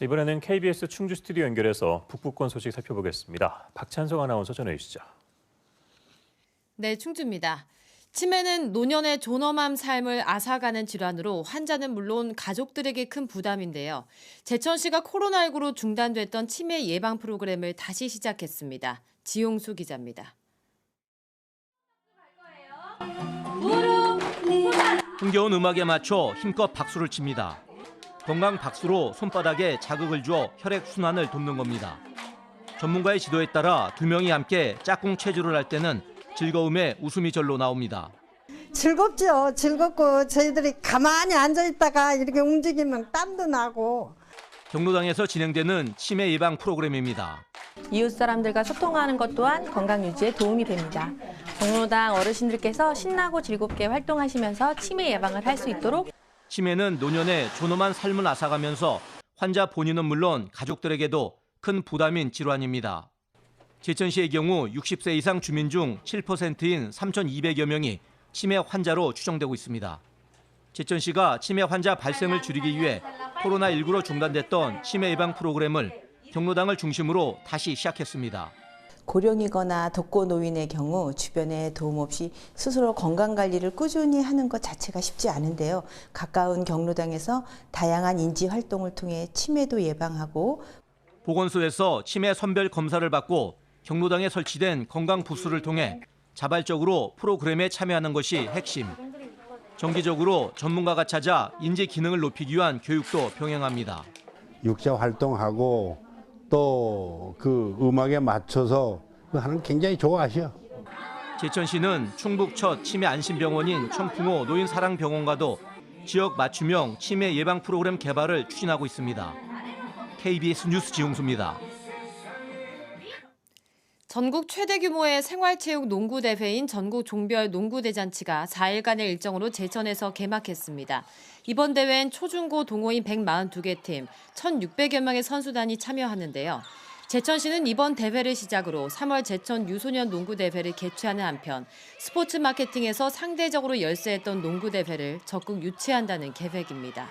이번에는 KBS 충주 스튜디오 연결해서 북부권 소식 살펴보겠습니다. 박찬성 아나운서 전해 주시죠. 네, 충주입니다. 치매는 노년의 존엄한 삶을 앗아가는 질환으로 환자는 물론 가족들에게 큰 부담인데요. 제천시가 코로나19로 중단됐던 치매 예방 프로그램을 다시 시작했습니다. 지용수 기자입니다. 흥겨운 음악에 맞춰 힘껏 박수를 칩니다. 건강 박수로 손바닥에 자극을 주어 혈액 순환을 돕는 겁니다. 전문가의 지도에 따라 두 명이 함께 짝꿍 체조를 할 때는 즐거움에 웃음이 절로 나옵니다. 즐겁죠. 즐겁고 저희들이 가만히 앉아 있다가 이렇게 움직이면 땀도 나고 경로당에서 진행되는 치매 예방 프로그램입니다. 이웃 사람들과 소통하는 것 또한 건강 유지에 도움이 됩니다. 경로당 어르신들께서 신나고 즐겁게 활동하시면서 치매 예방을 할 수 있도록 치매는 노년의 존엄한 삶을 앗아가면서 환자 본인은 물론 가족들에게도 큰 부담인 질환입니다. 제천시의 경우 60세 이상 주민 중 7%인 3,200여 명이 치매 환자로 추정되고 있습니다. 제천시가 치매 환자 발생을 줄이기 위해 코로나19로 중단됐던 치매 예방 프로그램을 경로당을 중심으로 다시 시작했습니다. 고령이거나 독거 노인의 경우 주변에 도움 없이 스스로 건강 관리를 꾸준히 하는 것 자체가 쉽지 않은데요. 가까운 경로당에서 다양한 인지 활동을 통해 치매도 예방하고 보건소에서 치매 선별 검사를 받고 경로당에 설치된 건강 부스를 통해 자발적으로 프로그램에 참여하는 것이 핵심. 정기적으로 전문가가 찾아 인지 기능을 높이기 위한 교육도 병행합니다. 육체 활동하고 또 그 음악에 맞춰서 하는 거 굉장히 좋아하셔. 제천시는 충북 첫 치매 안심병원인 청풍호 노인사랑병원과도 지역 맞춤형 치매 예방 프로그램 개발을 추진하고 있습니다. KBS 뉴스 지용수입니다. 전국 최대 규모의 생활체육 농구 대회인 전국 종별 농구 대잔치가 4일간의 일정으로 제천에서 개막했습니다. 이번 대회엔 초중고 동호인 142개 팀, 1,600여 명의 선수단이 참여하는데요. 제천시는 이번 대회를 시작으로 3월 제천 유소년 농구 대회를 개최하는 한편 스포츠 마케팅에서 상대적으로 열세했던 농구 대회를 적극 유치한다는 계획입니다.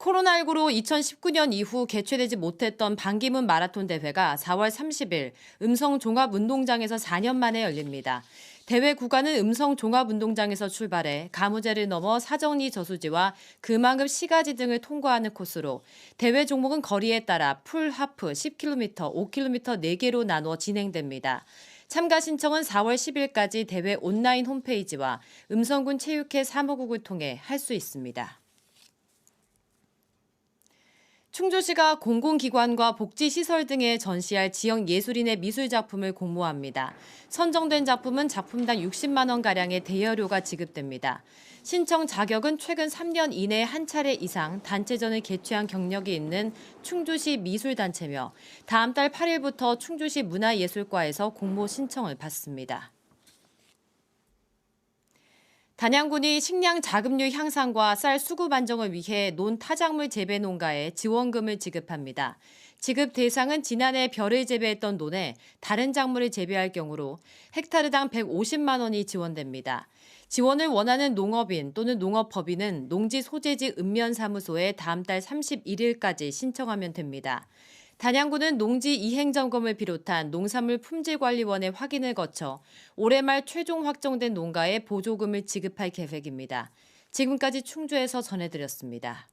코로나19로 2019년 이후 개최되지 못했던 반기문 마라톤 대회가 4월 30일 음성 종합운동장에서 4년 만에 열립니다. 대회 구간은 음성 종합운동장에서 출발해 가무제를 넘어 사정리 저수지와 금왕급 시가지 등을 통과하는 코스로 대회 종목은 거리에 따라 풀, 하프 10km, 5km 4개로 나누어 진행됩니다. 참가 신청은 4월 10일까지 대회 온라인 홈페이지와 음성군 체육회 사무국을 통해 할 수 있습니다. 충주시가 공공기관과 복지시설 등에 전시할 지역 예술인의 미술 작품을 공모합니다. 선정된 작품은 작품당 60만 원가량의 대여료가 지급됩니다. 신청 자격은 최근 3년 이내에 한 차례 이상 단체전을 개최한 경력이 있는 충주시 미술단체며 다음 달 8일부터 충주시 문화예술과에서 공모 신청을 받습니다. 단양군이 식량 자급률 향상과 쌀 수급 안정을 위해 논 타작물 재배 농가에 지원금을 지급합니다. 지급 대상은 지난해 벼를 재배했던 논에 다른 작물을 재배할 경우로 헥타르당 150만 원이 지원됩니다. 지원을 원하는 농업인 또는 농업법인은 농지 소재지 읍면사무소에 다음 달 31일까지 신청하면 됩니다. 단양군은 농지 이행 점검을 비롯한 농산물 품질관리원의 확인을 거쳐 올해 말 최종 확정된 농가에 보조금을 지급할 계획입니다. 지금까지 충주에서 전해드렸습니다.